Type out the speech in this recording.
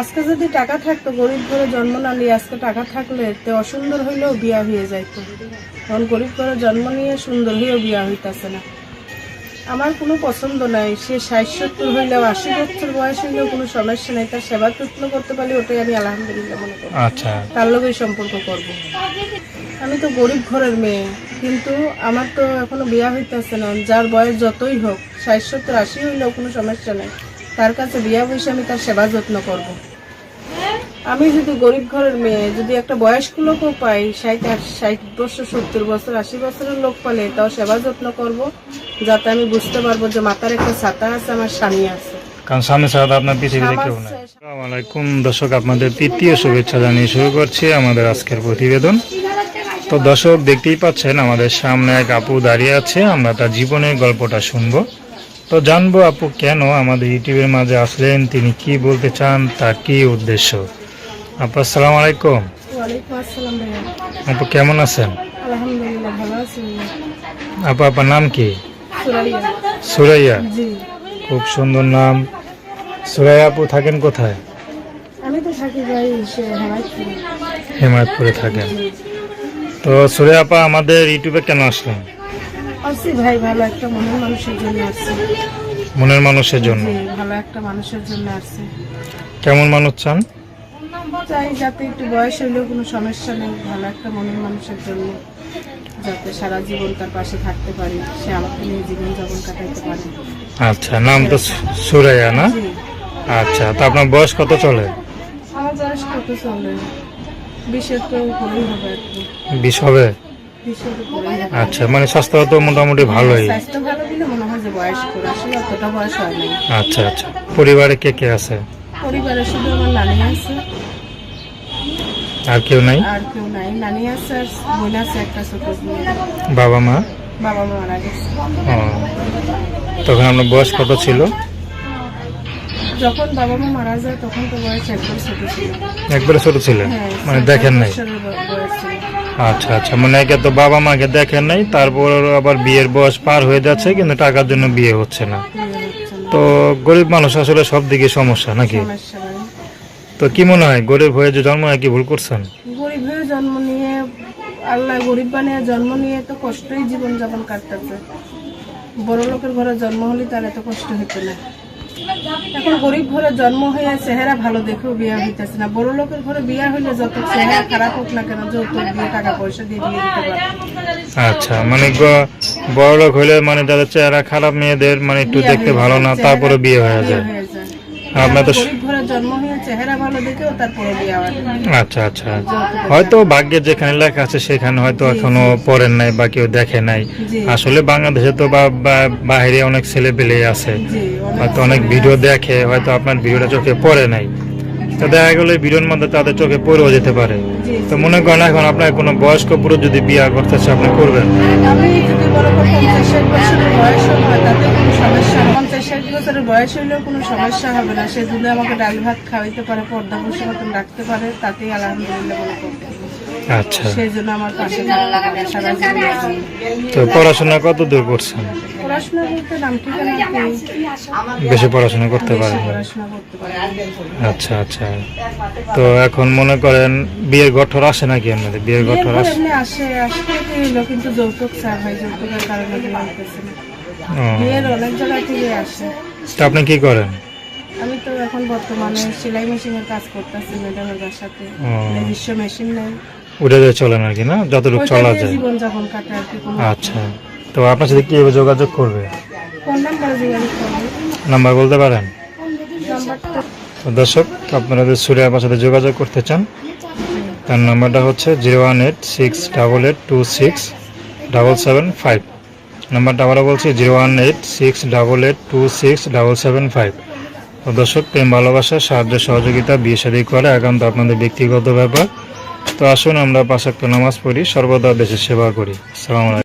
আজকে যদি টাকা থাকতো গরিব ঘরে জন্ম না নিয়ে আজকে টাকা থাকলে তে অসুন্দর হইলেও বিয়া হয়ে যাইতো। তখন গরিব ঘরে জন্ম নিয়ে সুন্দর হয়েও বিয়া হইতাছে না। আমার কোনো পছন্দ নাই সে ষাট সত্তর হইলেও আশি বছর বয়স হইলেও কোনো সমস্যা নাই তার সেবা যত্ন করতে পারলে ওটাই আমি আলহামদুলিল্লাহ মনে করি। আচ্ছা। তার লগেই সম্পর্ক করব। আমি তো গরিব ঘরের মেয়ে কিন্তু আমার তো এখনও বিয়া হইতেছে না যার বয়স যতই হোক ষাট সত্তর আশি হইলেও কোনো সমস্যা নাই। তার কাছে বিয়া বসে আমি তার সেবা যত্ন করব। আমি যদি গরিব ঘরের মেয়ে যদি একটা বয়স্ক লোকও পাই ষাট ষাট বছর সত্তর বছর আশি বছরের লোক পালে তাও সেবা যত্ন করব যাতে আমি বুঝতে পারব যে মাথার একটা ছাতা আছে আমার স্বামী আছে। কারণ সামনে সাথে আপনার পৃথিবীতে কেউ নাই। আলাইকুম। দর্শক আপনাদের তৃতীয় শুভেচ্ছা জানিয়ে শুরু করছি আমাদের আজকের প্রতিবেদন। তো দর্শক দেখতেই পাচ্ছেন আমাদের সামনে এক আপু দাঁড়িয়ে আছে। আমরা তার জীবনের গল্পটা শুনব। তো জানব আপু কেন আমাদের ইউটিউবের মাঝে আসলেন? তিনি কি বলতে চান? তার কি উদ্দেশ্য? আপু আসসালামু আলাইকুম। আপু কেমন আছেন? আপু আপনার নাম কি? সুরাইয়া। সুরাইয়া? খুব সুন্দর নাম। সুরাইয়া আপু থাকেন কোথায়? আমি তো থাকি ভাই হেমায়তপুরে। থাকেন। তো সুরে আপা আমাদের ইউটিউবে কেন আসলেন? আসছি ভাই ভালো একটা মনের মানুষের জন্য আসছি। মনের মানুষের জন্য? ভালো একটা মানুষের জন্য আসছি। কেমন মানুষ চান? চাই যাতে একটু বয়স হইলেও কোনো সমস্যা নেই ভালো একটা মনের মানুষের জন্য। যাতে সারা জীবন তার পাশে থাকতে পারি সে আমাকে নিয়ে জীবন যাপন কাটাইতে পারে। আচ্ছা নাম তো সুরাইয়া না? আচ্ছা তো আপনার বয়স কত চলে? আমার বয়স কত চলে? বিশের তো হবে বিশ হবে? আচ্ছা মানে স্বাস্থ্য তো মোটামুটি ভালোই। স্বাস্থ্য ভালো মনে হয় যে বয়স করে আসলে অতটা বয়স হয় নাই আচ্ছা আচ্ছা। পরিবারে কে কে আছে? পরিবারে শুধু আমার নানি আছে আর কেউ নাই? আর কেউ নাই নানি আছে আর বোন আছে একটা ছোট বাবা মা? বাবা মা মারা গেছে ও তখন আপনার বয়স কত ছিল? যখন বাবা মা মারা যায় তখন তো বয়স একবার ছোট ছিল। একবারে ছোট ছিলেন হ্যাঁ মানে দেখেন নাই? আচ্ছা আচ্ছা। মানে একে তো বাবা মাকে দেখেন নাই তারপর আবার বিয়ের বয়স পার হয়ে যাচ্ছে কিন্তু টাকার জন্য বিয়ে হচ্ছে না। তো গরিব মানুষ আসলে সব দিকে সমস্যা নাকি? তো কি মনে হয় গরিব হয়ে যে জন্ম কি ভুল করছেন? গরিব হয়ে জন্ম নিয়ে আল্লাহ গরিব বানিয়ে জন্ম নিয়ে তো কষ্টই জীবন যাপন কাটতেছে বড় লোকের ঘরে জন্ম হলে তার এত কষ্ট হতো না। এখন গরিব ঘরে জন্ম হয়ে চেহারা ভালো দেখেও বিয়ে হইতেছে না। বড় লোকের ঘরে বিয়ে হইলে যত চেহারা খারাপ হোক না কেন যত বিয়ে টাকা পয়সা দিয়ে বিয়ে দিতে পারে। আচ্ছা মানে বড় লোক হইলে মানে যাদের চেহারা খারাপ মেয়েদের মানে একটু দেখতে ভালো না তারপরে বিয়ে হয়ে যায়। হয়ে ঘরে জন্ম হয়ে চেহারা ভালো দেখেও তারপরে আচ্ছা আচ্ছা। হয়তো ভাগ্যের যেখানে লেখা আছে সেখানে হয়তো এখনও পড়েন নাই বা কেউ দেখে নাই। আসলে বাংলাদেশে তো বা বাইরে অনেক ছেলে পেলে আছে হয়তো অনেক ভিডিও দেখে হয়তো আপনার ভিডিওটা চোখে পড়ে নাই। তো দেখা গেলো ভিডিওর মধ্যে তাদের চোখে পড়েও যেতে পারে। তো মনে করেন এখন আপনার কোনো বয়স্ক পুরো যদি বিয়ে করতে চায় আপনি করবেন? আমি যদি বড় পঞ্চাশ ষাট বছরের বয়স হয় তাতে কোনো সমস্যা পঞ্চাশ ষাট বছরের বয়স হইলেও কোনো সমস্যা হবে না। সে যদি আমাকে ডাল ভাত খাওয়াইতে পারে পর্দা বসে মতন রাখতে পারে তাতেই আলহামদুলিল্লাহ মনে আচ্ছা। সেই জন্য আমার পাশে। তো পড়াশোনা কত দূর করছেন? পড়াশোনা করতে নাম বেশি পড়াশোনা করতে পারে আচ্ছা আচ্ছা। তো এখন মনে করেন বিয়ের গঠর আসে নাকি আপনাদের? বিয়ের গঠর আসে? আসে আসতে কিন্তু যৌতুক চার হয় যৌতুকের কারণে বিয়ে হইতেছে না। ও, বিয়ের অনেক জায়গা থেকে আসে। তো আপনি কি করেন? আমি তো এখন বর্তমানে সেলাই মেশিনের কাজ করতেছি ম্যাডামের বাসাতে ও। নিজস্ব মেশিন নেই। উঠে যায় চলেন আর কি না? যতটুকু চলা যায়। জীবন যাপন কাটে আর কি আচ্ছা। তো আপনার সাথে কীভাবে যোগাযোগ করবে? নাম্বারে বলতে পারেন? দর্শক আপনারা যদি সুরিয়া আপনার সাথে যোগাযোগ করতে চান তার নাম্বারটা হচ্ছে zero one eight six double eight two six double seven five. নাম্বারটা আবারও বলছি zero one eight six double eight two six double seven five. দর্শক প্রেম ভালোবাসা সাহায্য সহযোগিতা বিয়ে শাদী করে একান্ত আপনাদের ব্যক্তিগত ব্যাপার। তো আসুন আমরা পাশাক্ত নামাজ পড়ি সর্বদা দেশের সেবা করি। সালাম আলাইকুম।